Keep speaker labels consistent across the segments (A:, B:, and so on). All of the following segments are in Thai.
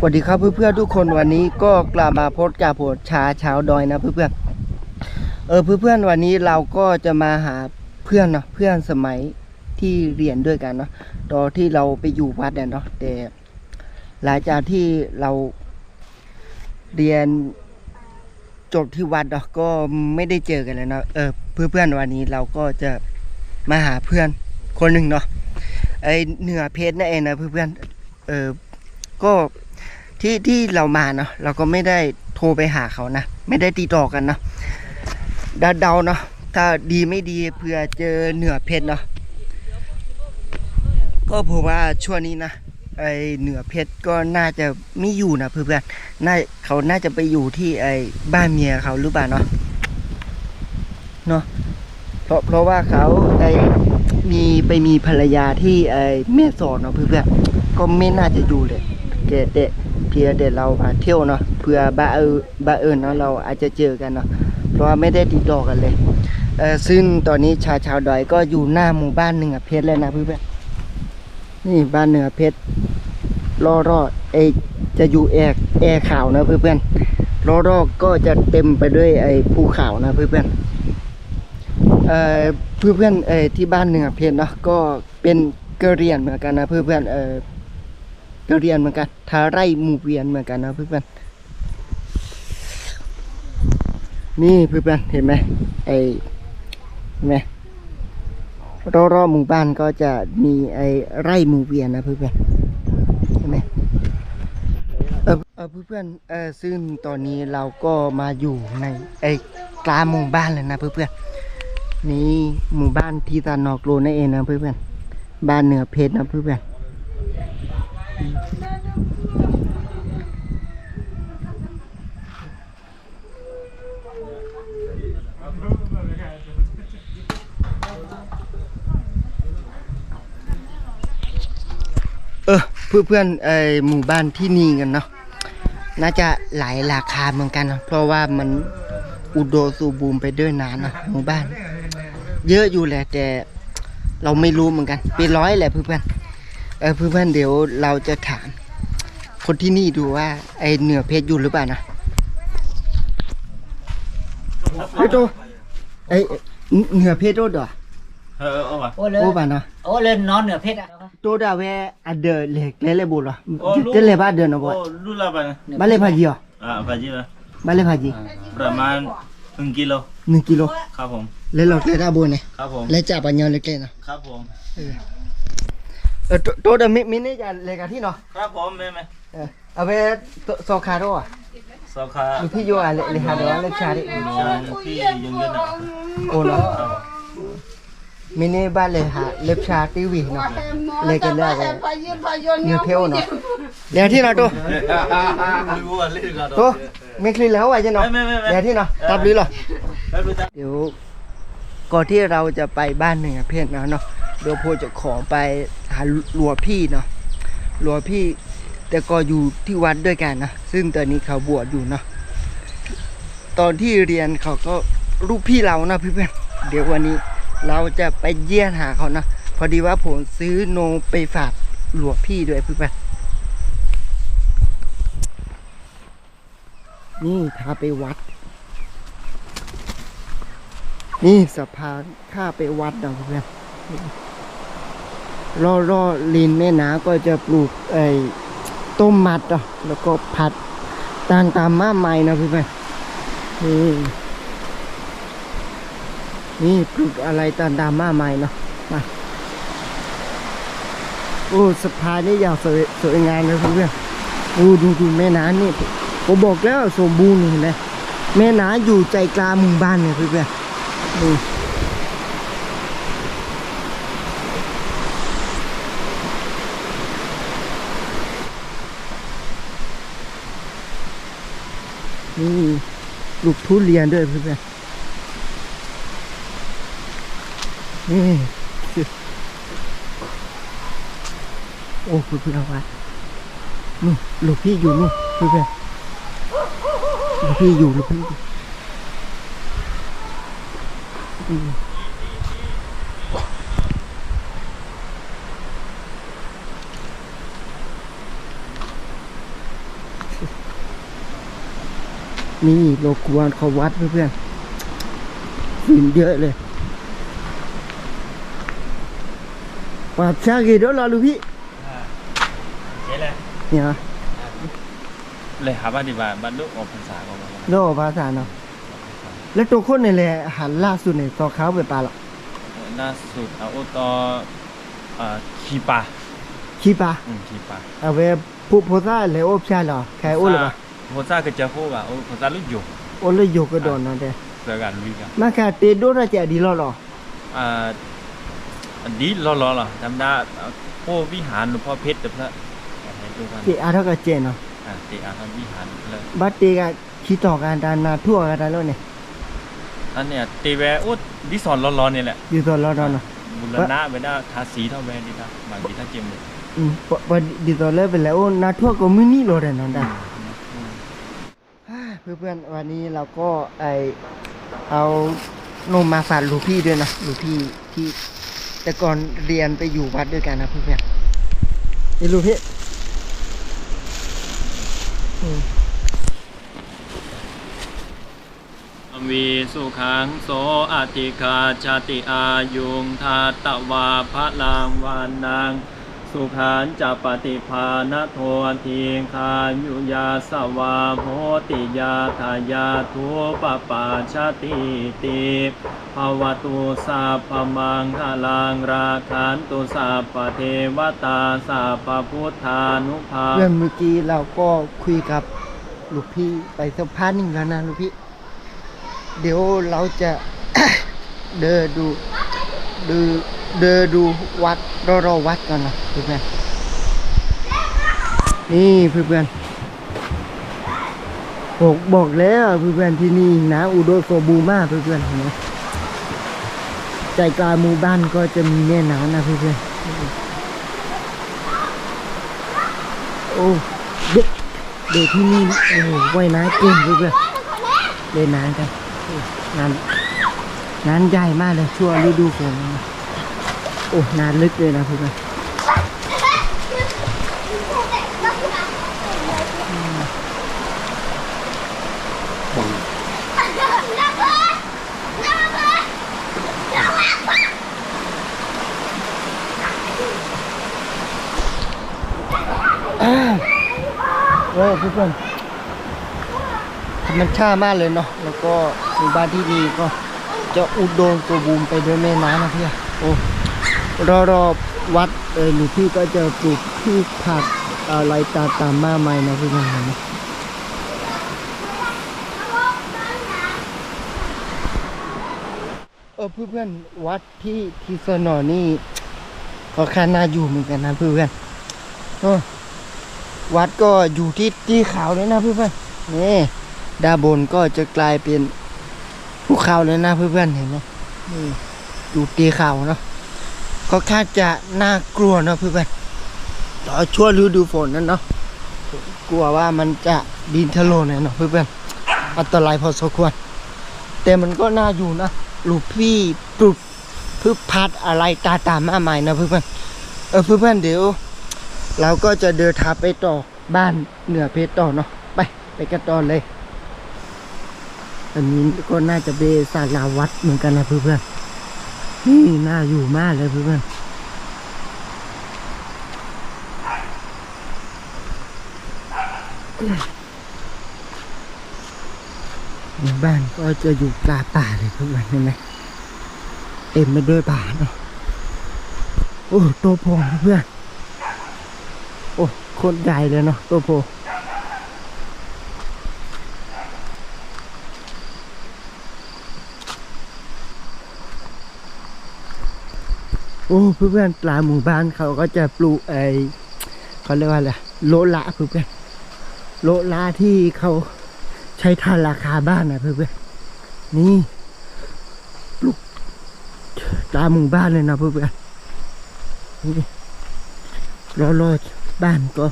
A: สวัสดีครับเพื่อนๆทุกคนวันนี้ก็กลับมาพบกับผมชาชาวดอยนะเพื่อนๆเออเพื่อนๆวันนี้เราก็จะมาหาเพื่อนเนาะเพื่อนสมัยที่เรียนด้วยกันเนาะตอนที่เราไปอยู่วัดเนี่ยเนาะแต่หลังจากที่เราเรียนจบที่วัดเนาะก็ไม่ได้เจอกันเลยเนาะเออเพื่อนๆวันนี้เราก็จะมาหาเพื่อนคนหนึ่งเนาะไอเหนือเพชรนั่นเองนะเพื่อนๆเออก็ ที่ที่เรามาเนาะเราก็ไม่ได้โทรไปหาเขานะ ไม่ได้ติดต่อกันเนาะเดาเดาๆเนาะถ้าดีไม่ดีเผื่อเจอเหนือเพชรเนาะก็ผมว่าช่วงนี้นะไอเหนือเพชรก็น่าจะไม่อยู่นะเพื่อนๆน่าเขาน่าจะไปอยู่ที่ไอบ้านเมียเขาหรือเปล่าเนาะเนาะเพราะเพราะว่าเขาไอมีไปมีภรรยาที่ไอแม่สอดเนาะเพื่อนๆก็ไม่น่าจะอยู่เลยเกเด เพียเดี๋ยวเราเที่ยวเนาะเพื่อบาเออบาเอิญเนาะเราอาจจะเจอกันเนาะเพราะว่าไม่ได้ติดต่อกันเลยเออซึ่งตอนนี้ชาวชาวดอยก็อยู่หน้าหมู่บ้านหนึ่งอะเพชรเลยนะเพื่อนๆนี่บ้านเหนือเพชรรอรอเอจะอยู่แอร์แอร์ขาวนะเพื่อนๆรอรอก็จะเต็มไปด้วยไอ้ภูเขานะเพื่อนๆเอ่อเพื่อนๆเอ่อที่บ้านเหนือเพชรเนาะก็เป็นกะเรียนเหมือนกันนะเพื่อนๆเอ่อ เรียนเหมือนกันทาไร่หมู่เวียนเหมือนกันนะเพื่อนนี่เพื่อนเห็นไหมไอเห็นไหมรอบๆหมู่บ้านก็จะมีไอไร่หมู่เวียนนะเพื่อนเห็นไหมเออเออเพื่อนเออซึ่งตอนนี้เราก็มาอยู่ในไอกลางหมู่บ้านเลยนะเพื่อนนี่หมู่บ้านทีตานอกโลนั่นเองนะเพื่อนบ้านเหนือเพชรนะเพื่อน เออเพื่อนเพื่อนๆเอหมู่บ้านที่นี่กันเนาะน่าจะหลายราคาเหมือนกันเนะเพราะว่ามันอุดมสมบูรณ์ไปด้วยน้ำเนอะหมู่บ้าน เยอะอยู่แหละแต่เราไม่รู้เหมือนกันเป็นร้อยแหละเพื่อนเพื่อนๆ เออเพื่อนเพื่อนๆเดี๋ยวเราจะถาม คนที่นี่ดูว่าไอเหนือเพชรอยู่หรือเปล่านะไอโตไอเหนือเพชรโตดเหรอ
B: เออเอาว่ะ
C: โอ้เลย
A: โอ้ป่ะเนาะ
C: โอ้เลยนอนเหนือเพชรอะ
A: ตัวดาเวอเดอเลกเลเลบุล
B: โอ้ลูก
A: เจเลบาเดนอบอ
B: โอ้รู้และป่ะ
A: บาเลพาจิอ๋อ
B: อ่าพาจิป่ะ
A: บาเลพาจิ
B: ประมาณหนึ่งกิโล
A: 1กิโล
B: ครับผม
A: เลหลอกเลดาบุเนี่ย
B: ครับผม
A: เลจับปัญญาเล็กๆนะครับ
B: ผม
A: เออตัวดามิมินี่จะเลกาที่เนาะ
B: ครับผมแม่แม่
A: เออเอาเวโซคาโรอะ
B: สาขา
A: ลูกพี่โยอะเลเลฮาโดเลชาดิ
B: ใช่ที่ยังยืนอะ
A: โอ้เนาะ
B: ครับ
A: มินี่บาเลฮาเลชาติวีเนาะเลกันแล้วก็เนื้อเพลเนาะเดี๋ยวที่เนาะตัว
B: รู้ว่าเรื่องกัน
A: ตัวไม่คลีแล้วไว้จ้ะเนาะ
B: ไม่ไม่ไม่
A: เดี๋ยวที่เนาะตับหรือเหรอ
B: ไม่รู้จัก
A: เดี๋ยวก่อนที่เราจะไปบ้านหนึ่งอะเพื่อนนะเนาะ เดี๋ยวโพจะขอไปหาหลัวพี่เนาะหลัวพี่แต่ก็อยู่ที่วัดด้วยกันนะ ซึ่งตอนนี้เขาบวชอยู่เนาะตอนที่เรียนเขาก็ลูกพี่เรานะเพื่อนเดี๋ยววันนี้เราจะไปเยี่ยมหาเขานะพอดีว่าผมซื้อโนไปฝากหลวงพี่ด้วยเพื่อนนี่พาไปวัด นี่สะพานข้าไปวัดนะเพื่อน รอรอรินแม่น้ำก็จะปลูกไอ้ต้มมัดอะแล้วก็ผัดต่ามตามมาใหม่นะเพื่อนๆนี่นี่ปลูกอะไรต่ามตามมาใหม่เนาะมาโอ้สะพานนี่อย่างสวยสวยงามเลยเพื่อนโอ้ดูดูแม่น้ำนี่ผมบอกแล้วสมบูรณ์เห็นไหมแม่น้ำอยู่ใจกลางหมู่บ้านเนี่ยเพื่อนๆ นี่ลูกทุเรียนด้วยเพื่อนๆนี่โอ้เพื่อนๆว่านู่ลูกพี่อยู่นู่เพื่อนๆลูกพี่อยู่ลูกพี่อยู่ นี่โลกวนเขาวัดเพื่อนๆฟิล์มเยอะเลยปาดชากี่เดี๋ยวรอลูกพี่
C: thế là
A: เนี่ย
C: เลยหาบ้านดีกว่าบ้านลูกออกพรรษาก่อนมา
A: โลภาษาเนาะแล้วตัวคนนี่แหละหันล่าสุดเนี่ยต่อเขาไปปลาหรอก
C: ล่าสุดเอาโอตออ่าขีปลา
A: ขี้ปลา
C: อืมขีปลา
A: เอาไปผู้โพซ่าเลยโอบชาเหรอใครโอ้หรือเปล่า
C: โพซ่าก็จะพูดว่าโอ้โพซ่าลูกอยู่
A: โอ้เลยโยกกระโดดเนาะเด้
C: เสือกันลุยกัน
A: มาค่ะเตโดราจะดีแล้วเหรอ
C: อ่าอันนี้รอรอเหรอจำได้พวกวิหารหลวงพ่อเพชรแต่พระให้ดูกัน
A: ที่อาเท่ากับเจนเนาะ
C: อ่าเตอาทำวิหารเลย
A: บัดเตกะขี้ต่อกันดานนาทั่วกันแล้วเนี่ย
C: อันเนี้ยเตแวโอ้ดิสอนร้อนๆเนี่ยแหละ
A: อยู่ตัวเราเนาะ
C: บุรณะไปได้ทาสีเท่าแวดีนะบางทีถ้าเจมเลย
A: อืมปะปะดีตัวเลยไปแล้วโอ้นาทั่วก็มินิโลเดนเนาะ เพื่อนๆวันนี้เราก็ไอเอานมมาฝากลูกพี่ด้วยนะลูกพี่ที่แต่ก่อนเรียนไปอยู่วัดด้วยกันนะเพื่อนๆนี่ลูกพี่อืม
C: วีสุขังโสอติคาชาติอายุงทาตวาพระลางวานัง สุขันจะปฏิภาณโททีคายุยาสวาโหติยาทายาทุปปาชาติติภวตุสัพพมังคลังราคันตุสัพเทวตาสัพพพุทธานุภา
A: เรื่องเมื่อกี้เราก็คุยกับลูกพี่ไปสักพักหนึ่งแล้วนะลูกพี่ เดี๋ยวเราจะ เดินดูดู เดินดูวัดรอรอวัดกันนะเพื่อนนี่เพื่อนๆบอกบอกแล้วเพื่อนที่นี่นะอุดมสมบูรณ์มากเพื่อนเห็นไหมใจกลางหมู่บ้านก็จะมีแม่น้ำนะเพื่อนโอ้เด็กเด็กที่นี่โอ้ว่ายน้ำเก่งเพื่อนเล่นน้ำกันโอ้น้ำน้ำใหญ่มากเลยชั่วฤดูฝนนะ โอ้น้ำลึกเลยนะพื่อนๆเออเพื่อนธรรมชาติมากเลยเนาะแล้วก็หมู่บ้านที่นี่ก็จะอุดมสมบูรณ์ไปด้วยแม่น้ำนะเพื่อ นโอ้รอบวัดเออหนูพี่ก็จะปลูกพืชผักอะไรตามตามมากมายนะเพื่อนๆเห็นไหมเออเพื่อนๆวัดที่ที่สนอนี่ก็ค่าน่าอยู่เหมือนกันนะเพื่อนๆโอ้วัดก็อยู่ที่ที่เขาเลยนะเพื่อนๆนี่ด้านบนก็จะกลายเป็นภูเขาเลยนะเพื่อนๆเห็นไหมนี่อยู่ตีเขาเนาะ ก็คาดจะน่ากลัวเนาะเพื่อนๆต่อช่วงฤดูฝนนั่นเนาะกลัวว่ามันจะดินถล่มเนี่ยเนาะเพื่อนๆอันตรายพอสมควร แต่มันก็น่าอยู่นะลูกพี่ปลูกพืชพัดอะไรตาตามมากมายนะเพื่อนๆเออเพื่อนๆเดี๋ยว เราก็จะเดินทางไปต่อบ้านเหนือเพชรต่อเนาะไปไปกันต่อเลยอันนี้ก็น่าจะเป็นศาลาวัดเหมือนกันนะเพื่อนๆ นี่น่าอยู่มากเลยเพื่อนๆหมู่บ้านก็จะอยู่กลางป่าเลยเพื่อนเห็นไหมเต็มไปด้วยป่าเนาะโอ้ตัวพองเพื่อนโอ้โคตรใหญ่เลยเนาะตัวโพ โอ้เพื่อนๆปลาหมู่บ้านเขาก็จะปลูกไอเขาเรียกว่าอะไรโลละเพื่อนๆโลละที่เขาใช้ทานราคาบ้านนะเพื่อนๆนี่ปลูกตามหมู่บ้านเลยนะเพื่อนๆนี่รอรอๆบ้านก็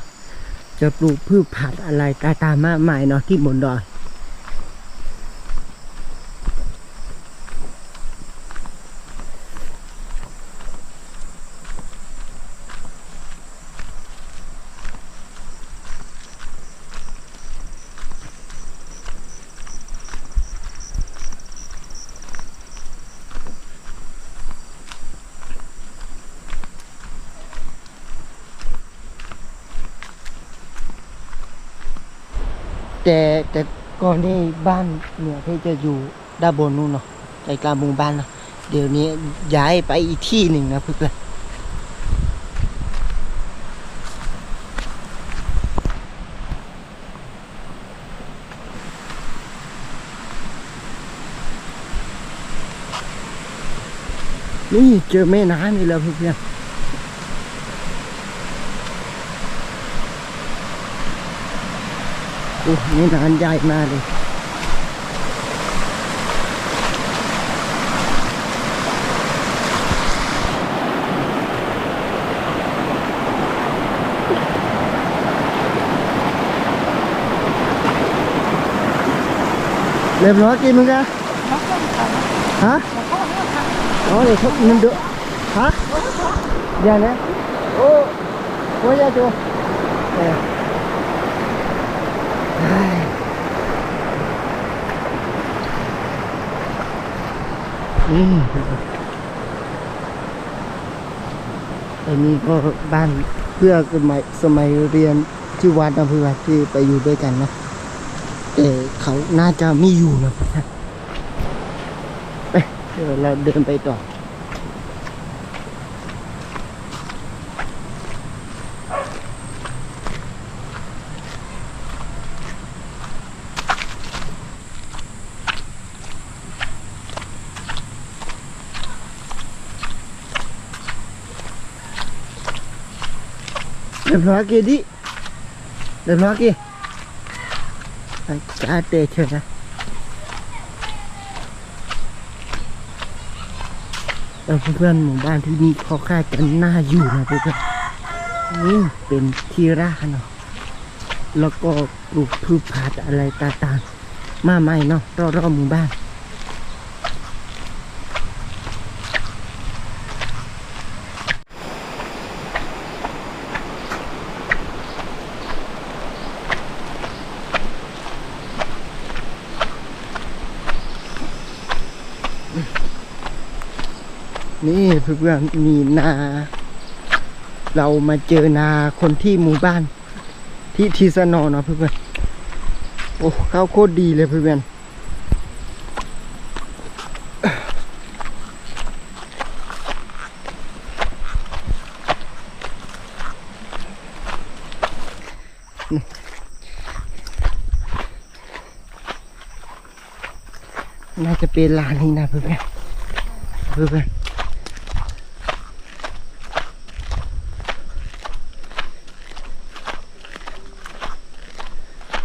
A: จะปลูกพืชผักอะไรตาตามมากมายเนาะที่บนดอย แต่แต่ก่ บ้านเนี่ยที่จะอยู่ด้านบนนู่นเนาะใจกลางหมู่บ้านเนาะเดี๋ยวนี้ย้ายไปอีกที่หนึ่งนะเพื่อนๆนี่เจอแม่น้ำนี่แล้วเพื่อนๆโอ้แม่น้ำใหญ่มากเลย เรียบร้อยกินมึงกันฮะอ๋อเดี๋ยวเขาเงินเดือฮะอย่านะโอ้โอ้ยาจูเออเฮ้ยนี่อันนี้ก็บ้านเพื่อนสมัยสมัยเรียนที่วัดนะเพื่อที่ไปอยู่ด้วยกันนะ เขาน่าจะไม่อยู่นะไปเดี๋ยวเราเดินไปต่อเรียบร้อยกี่ดิเรียบร้อยกี่ ไปจ้าเตะเถอะนะเออเพื่อนหมู่บ้านที่นี่เขาค่ากัน่าอยู่นะเพื่อนนี่เป็นที่ราเนาะแล้วก็ปลูกพืชผักอะไรต่างๆ มาใหม่เนาะรอบๆหมู่บ้าน นี่เพื่อนๆมีนา เรามาเจอนาคนที่หมู่บ้าน ที่ทีสนอเนาะเพื่อนๆโอ้ข้าวโคตรดีเลยเพื่อนๆน่าจะเป็นลานนี้นะเพื่อนเพื่อน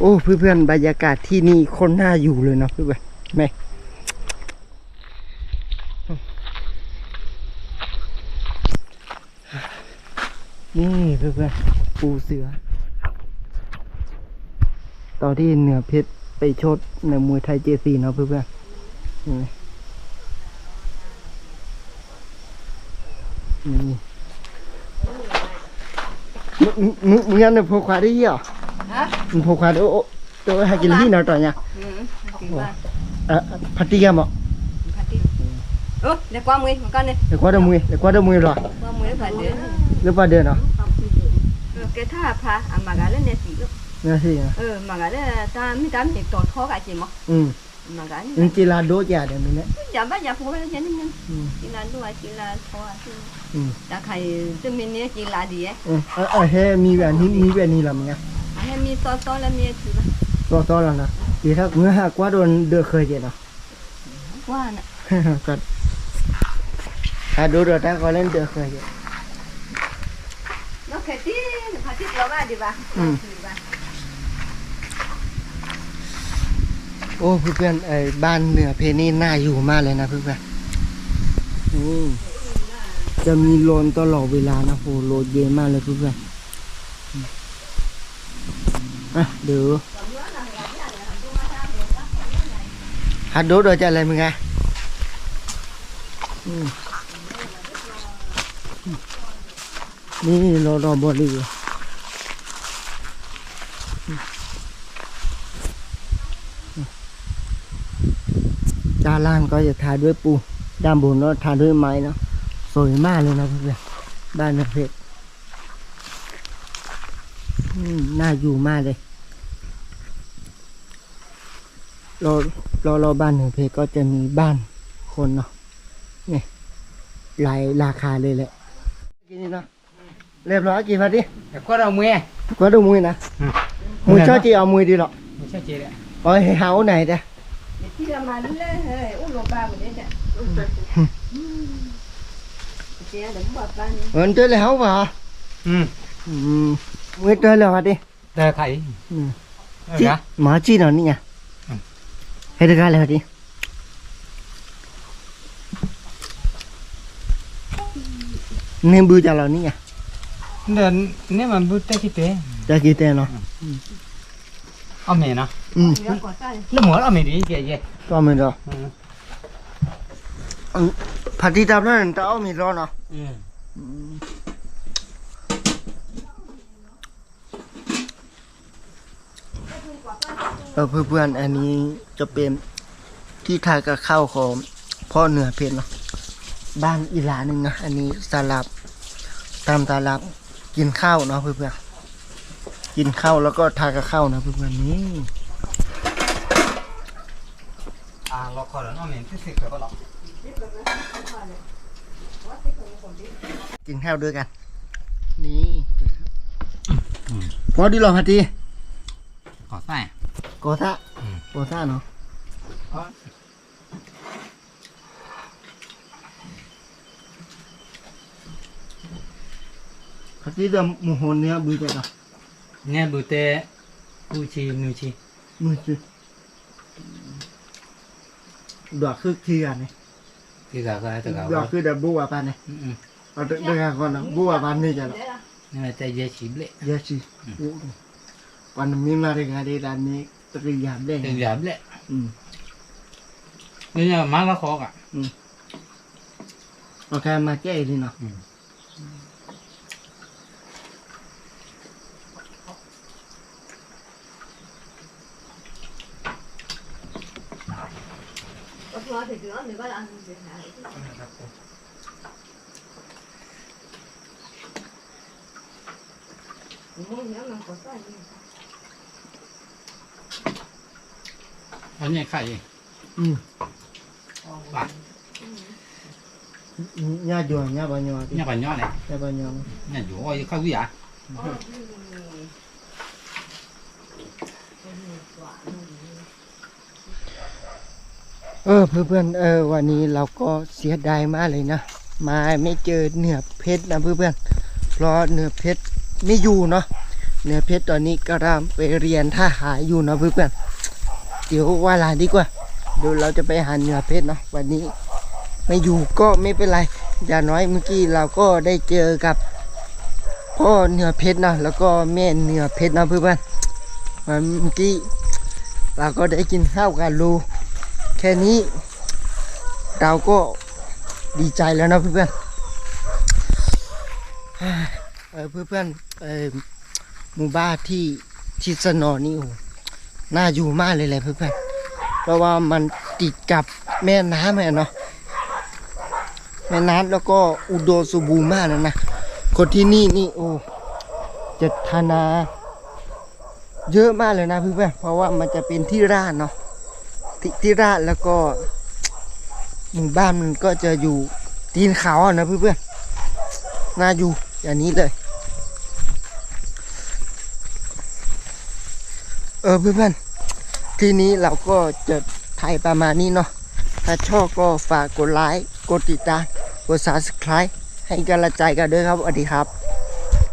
A: โอ้เพื่อนๆบรรยากาศที่นี่คนน่าอยู่เลยเนาะเพื่อนๆแม่นี่เพื่อนๆปูเสือ ตอนที่เหนือเพชรไปชดในมวยไทยเจซีเนาะเพื่อนๆนี่มึงมึงมึงงั้เนี่ยพกควาได้ยี่หรอ
D: Hả?
A: mình phục hoạt ô tôi hay cái gì nào rồi nha
D: Ừ, kỳ qua.
A: à phát đi em ạ
D: Phát đi. Ơ, để qua mười, một con đi.
A: để qua đâu mười để qua đâu mười rồi
D: Qua mười nó phải đến.
A: lúc vào đường rồi
D: Ừ, cái thà phá, à mà gái lên nè xí luôn.
A: nghe gì nè
D: Ừ, mà gái lên ta mới dám để tọt khó cả chị mà.
A: ừ
D: Mà gái
A: nhưng chỉ là đố già để mình đấy
D: Dạ bác dạ phụ lên nhân nhân.
A: ừ
D: Chỉ là đua chỉ là khó à. chứ.
A: ừ
D: Đã khai cho mình nè chỉ là gì ấy.
A: ừ ở ở he mi về ni mi về ni làm nghe
D: À, hay mi to to là mi chỉ là
A: to to là nè thì ถ้าเมื่อหากว่าโดนเดือเคยเจ็ดเนาะ
D: qua nè.
A: ก็ถ้าดูเดือดถ้าก็เล่นเดือเคยเจ็ด
D: Nó khai tí, nó khai tí lo ba đi ba.
A: Ừ.
D: Đi ba.
A: โอ้เพื่อนๆไอ้บ้านเหนือเพนี่น่าอยู่มากเลยนะเพื่อนๆอืมจะมีโลนตลอดเวลานะโหโลนเยอะมากเลยเพื่อนๆอืม เดี๋ยวฮัดดูโดยจะอะไรมึงไงนี่เรารอบอดีอยู่ด้าล่างก็จะทาด้วยปู ด้านบนก็ทาด้วยไม้เนาะสวยมากเลยนะเพื่อนๆบ้านนเพชร น่าอยู่มากเลย รอรอรอบ้านเหนือเพชรก็จะมีบ้านคนเนาะนี่หลายราคาเลยแหละกินนี่เนาะเรียบร้อยกี่พันดิ
E: แต่ก็เราเมื่อย
A: ก็ดูมือนะ
E: อืม
A: มือชอบจีเอามือดีหรอก
E: ไม่ใช่เจ๊เลย
A: เอ้ยให้เฮาไหนเด้
D: ที่เรามาเล่นเฮ้ยอุ้มลงบ้านหมดเลยเนี่ยเจ๊เดี๋ยวบอกบ้านนี้
A: เงินเจอแล้วป่ะ
E: อืม
A: อืม มือเจอแล้วพันดิ
E: แต่ไข่
A: อืม
E: เออ
A: จี
E: นะ
A: หมาจีนเอานี่ไง
E: อืม
A: ให้ได้กันแล้วดิเนี่ยบูจะเรานี่ไง
E: เดินเนี่ยมันบุตรแต่คิดเต้
A: จะกี่เต้เนาะ
E: เอาเมย์นะ
A: อืม
D: เดี๋ยวก่อนใต้
E: แล้วหมอเอาเมย์ดีเจ๊เจ๊
A: ก็ไม่รอ
E: อืม
A: ผัดที่ทำนั่นจะเอามีรอเนาะ
E: อืม
A: เออเพื่อนๆอันนี้จะเป็นที่ทานกับข้าวของพ่อเหนือเพชรเนาะบ้านอีหลาหนึ่งนะอันนี้สลับตามตาลับกินข้าวเนาะเพื่อนๆกินข้าวแล้วก็ทานกับข้าวนะเพื่อนๆนี่
E: อ่าเราขอแล้วเอาเมย์ที่สิบก็หรอก
A: กินข้าวด้วยกัน นี่พอดีหรอพัดที
E: ขอใส่
A: โกซะ
E: อืม
A: โกซะเนาะพัดทีจะหมูโหนเนื้อบือใจเนาะ
E: เนี่ยบุตรแต่กูชีมิวชี
A: มือจืดดอกคือที่กันเนี่ย
E: ที่กาก็ได้แต่กา
A: ดอกคือเดบัวปานเนี่ย
E: อืมอืม
A: เอาเด็กๆก่อนนะบัวปานนี่จ้ะเนาะ
E: นี่มันแต่เจ๊ชีบเลย
A: เยอะสิวันมีมาเรื่อ งอะไรด้านนี้ตรียามได้
E: ถึงหยาบเลย
A: อืม
E: นี่เนี่ยมาละคอกอะ
A: โอเคมาแก้ดีเนาะ
E: อืม
D: ก็พอถึงเดือนหรือว่าอันเสียหายมึงเนี่ยมันก็ใต้
E: อันนี้ไข่
A: อืม
E: ปะ
A: ญาติโยมญาติปัญญา
E: เนี่ยปัญญาเนี่ย
A: ญาติปัญญา
E: เนี่ยอยู่อ้อยข้าววิยา
A: เออเพื่อนๆเออวันนี้เราก็เสียดายมากเลยนะมาไม่เจอเหนือเพชรนะเพื่อนๆเพราะเหนือเพชรไม่อยู่เนาะเหนือเพชรตอนนี้ก็รามไปเรียนท่าหารอยู่นะเพื่อนๆ เดี๋ยวว่าลาดีกว่า เดี๋ยวเราจะไปหาเนื้อเพชรเนาะวันนี้ไม่อยู่ก็ไม่เป็นไร อย่างน้อยเมื่อกี้เราก็ได้เจอกับพ่อเนื้อเพชรนะแล้วก็แม่เนื้อเพชรนะเพื่อนๆวันเมื่อกี้เราก็ได้กินข้าวกันรูแค่นี้ เราก็ดีใจแล้วนะเพื่อนๆเออเพื่อนหมู่บ้านที่ทิศนอนี่โอ้ น่าอยู่มากเลยแหละเพื่อนๆเพราะว่ามันติดกับแม่น้ำเนาะแม่น้ำแล้วก็อุดมสมบูรณ์มากเลยนะคนที่นี่นี่โอ้จะธนา เยอะมากเลยนะเพื่อนๆเพราะว่ามันจะเป็นที่ราดเนาะทที่ราดแล้วก็หมู่บ้านมันก็จะอยู่ตีนเขาอะนะเพื่อนๆน่าอยู่อย่างนี้เลย เออเพื่อนๆทีนี้เราก็จะถ่ายประมาณนี้เนาะถ้าชอบก็ฝากกดไลค์กดติดตามกด subscribe ให้กำลังใจกันด้วยครับสวัสดีครับ